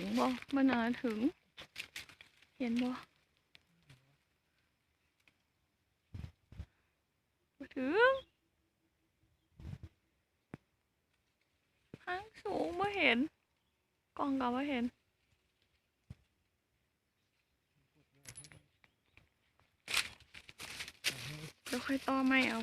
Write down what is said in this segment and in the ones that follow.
ถึงบ่บ่น่าถึง เห็นบ่บ่ถึงทางสูงบ่เห็น กล้องก็บ่เห็นเดี๋ยวค่อยต่อไม่เอา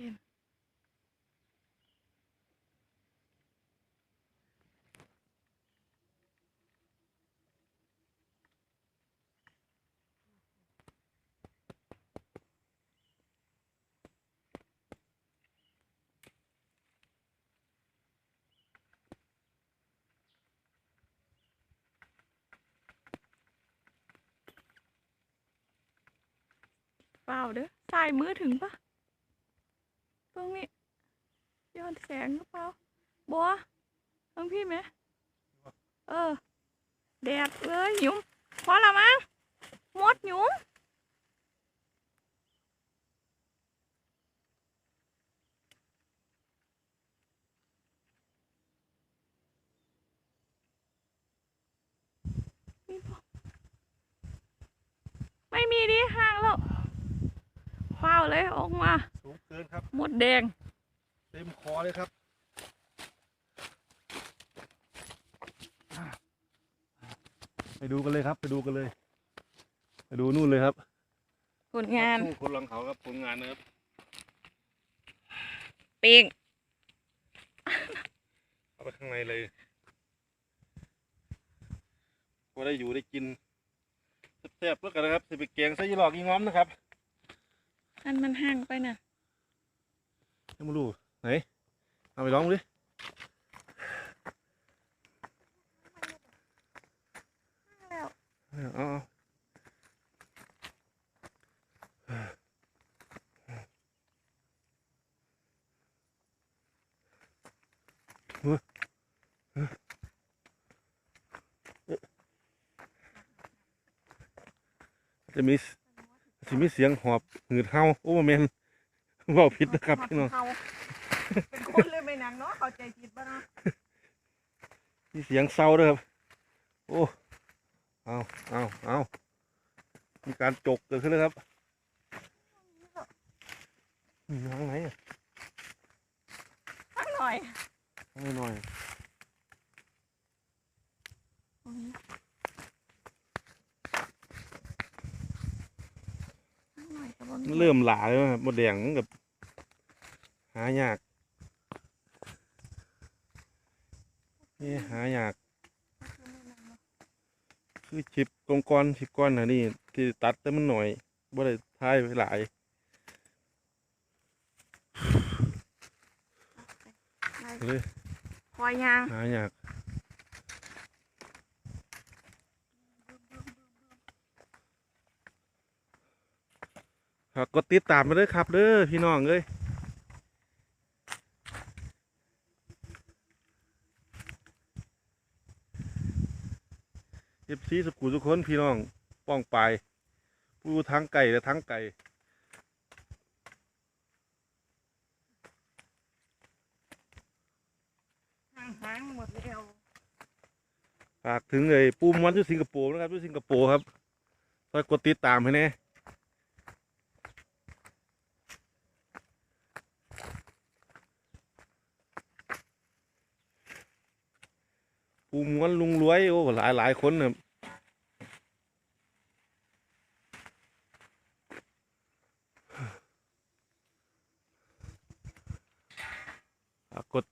เห็น เปล่าเด้อสายมือถึงปะตรงนี้ย้อนแสงหรือเปล่าบัวตรงพี่ไหมเออ แดดเลยหยุมพอละมั้งมดหยุมมีบ่ไม่มีดิห่างแล้วาวเลยออกมาสูงเกินครับหมดแดง เต็มคอเลยครับไปดูกันเลยครับ ไปดูกันเลย ไปดูนู่นเลยครับผลงานทุ่คนหลังเขาครับผลงานนะครับปิงเอาไปข้างในเลยพอได้อยู่ได้กินแซ่บๆแล้วกันนะครับสิไปแกงไส้ยีหลอกยีง้อมนะครับ อันมันห่างไปน่ะให้มาดูไหนเอาไปลองดิแล้วเอาเอาเฮ้ยเฮ้ยจะมี จะมีเสียงหอบหืดเห่าโอ้แมนเว่าผิดนะครับพี่น้องเขาเป็นคนเลยไม่นางเนาะเข้าใจผิดบ้างเนาะมีเสียงเศร้าด้วยครับโอ้เอาเอาเอามีการจกเกิดขึ้นเลยครับมีทางไหนอะสักหน่อยทางไหนหน่อย ตรงนี้สักหน่อยก็บ่ มัน เริ่มหลาแล้วครับหมดแดงมันกับหายากนี่หายาก คือชิบกองก้อนชิบก้อนนะนี่ที่ตัดแต่มันหน่อยบ่ได้ทายไปหลายเลยคอยยางหายาก ครับกดติดตามมาเด้อครับเด้อพี่น้องเอ้ยเอฟซีสุกุทุกคนพี่น้องป้องไปายผู้ทั้งไก่และทั้งไก่ห่างหางหมดแล้วฝากถึงเลยปูมวันที่สิงคโปร์นะครับที่สิงคโปร์ครับคอยกดติดตามให้แน่ ปูม้วนลุงรวยโอ้หลายหลายคนนะครับกด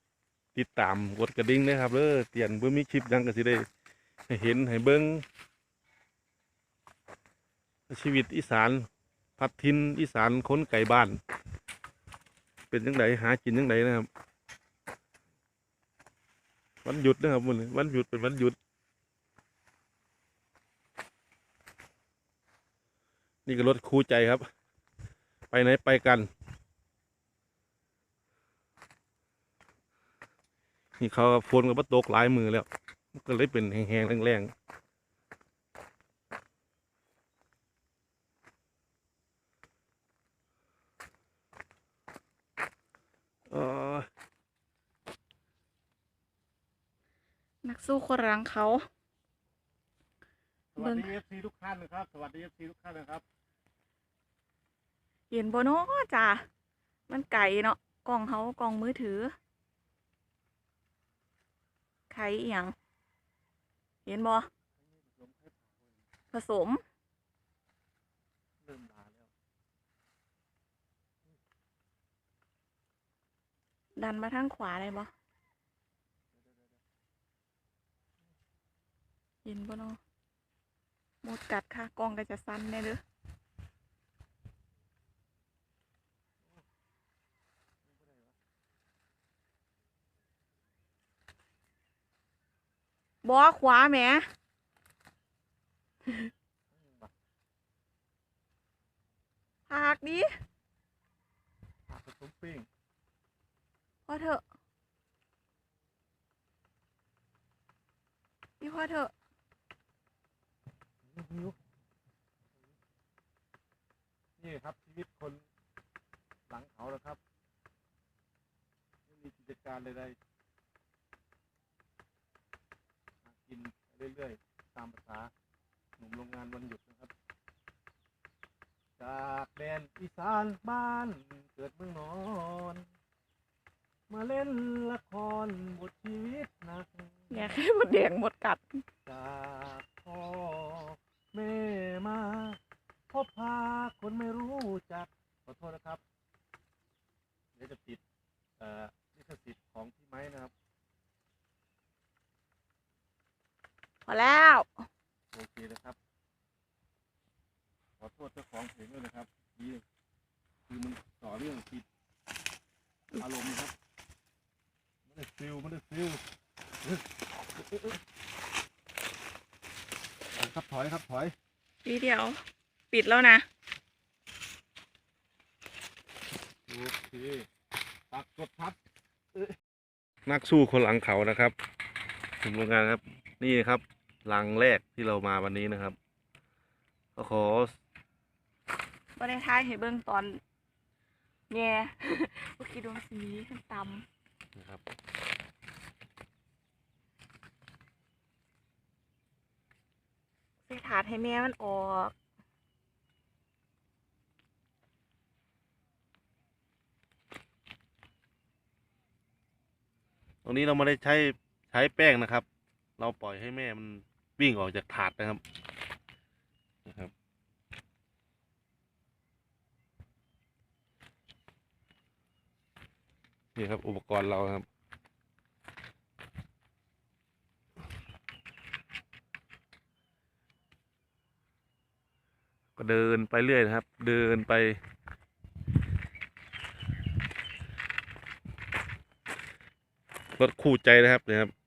ติดตามกดกระดิ่งนะครับเด้อเตียนเพื่อมีคลิปยังก็สิได้ให้เห็นให้เบิ้งชีวิตอีสาน พัดทินอีสานค้นไก่บ้าน เป็นจังไดหากินจังไดนะครับ วันหยุดนะครับมันวันหยุดเป็นวันหยุด นี่ก็รถคู่ใจครับ ไปไหนไปกัน นี่เขาโฟนกับว่าตกหลายมือแล้วมันก็เลยเป็นแห้งๆแรงๆเออ นัก สู้คนรังเขา สวัสดีเอฟซีทุกท่านนะครับ สวัสดีเอฟซีทุกท่านนะครับ เห็นบ่เนาะจ้ามันไก่เนาะกล่องเขากล่องมือถือไข่อีหยังเห็นบ่ผสมเริ่มลาแล้วดันมาทางขวาได้บ่ เห็นบ่เนาะหมดกัดค่ะกล้องก็จะสั้นแน่เด้อบ่ขวาแหมหากดิผักผสมปิ้งพอเถอะพี่พอเถอะ หิวนี่ ครับ ชีวิตคนหลังเขาแล้วครับ ไม่มีกิจการใดๆหากินไปเรื่อยๆ ตามภาษาหนุ่มโรงงานวันหยุดนะครับ จากแดนอีสานบ้านเกิดเมืองนอน มาเล่นละครบทชีวิตหนักอยากให้หมดแดงหมดกัด จากพ่อแม่มาพบพาคนไม่รู้จัก ขอโทษนะครับ เดี๋ยวจะติดเอ่อลิขสิทธิ์ของพี่ไม้นะครับ พอแล้ว โอเคนะครับ ขอโทษเจ้าของเพลงด้วยนะครับนี่คือมันต่อเรื่องติดอารมณ์นะครับไม่ได้ฟิลไม่ได้ฟิลเอ้ยเอ้ยเอ้ยเอาครับถอยครับถอยทีเดียว ปิดแล้วนะโอเคปักกดทับนักสู้คนหลังเขานะครับกลุ่มโรงงานครับ นี่นะครับหลังแรกที่เรามาวันนี้นะครับก็ขอ บ่ได้ทายให้เบิ่งตอนแง่เมื่อกี้โดนสีตนะครับำใส่ถาดให้แม่มันออกตรงนี้เราไม่ได้ใช้ใช้แป้งนะครับ เราปล่อยให้แม่มันวิ่งออกจากถาดนะครับนะครับ นี่ครับ อุปกรณ์เราครับ ก็เดินไปเรื่อยนะครับ เดินไป รถคู่ใจนะครับเนี่ยครับ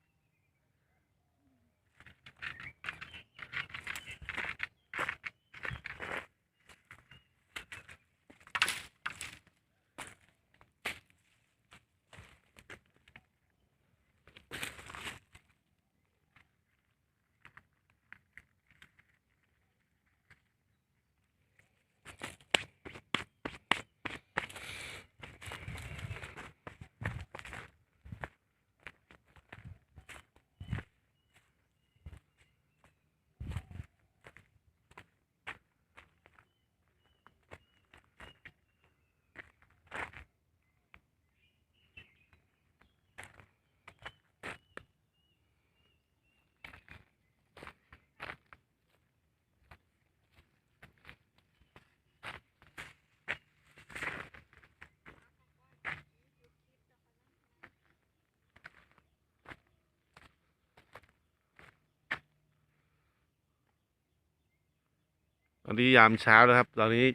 อนนี้ยามเช้านะครับ ตอนนี้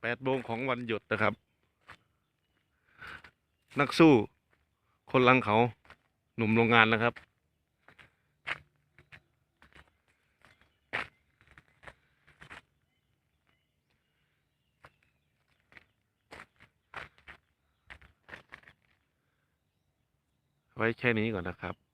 แปดโมงของวันหยุดนะครับ นักสู้ คนลังเขาหนุ่มโรงงานนะครับ ไว้แค่นี้ก่อนนะครับ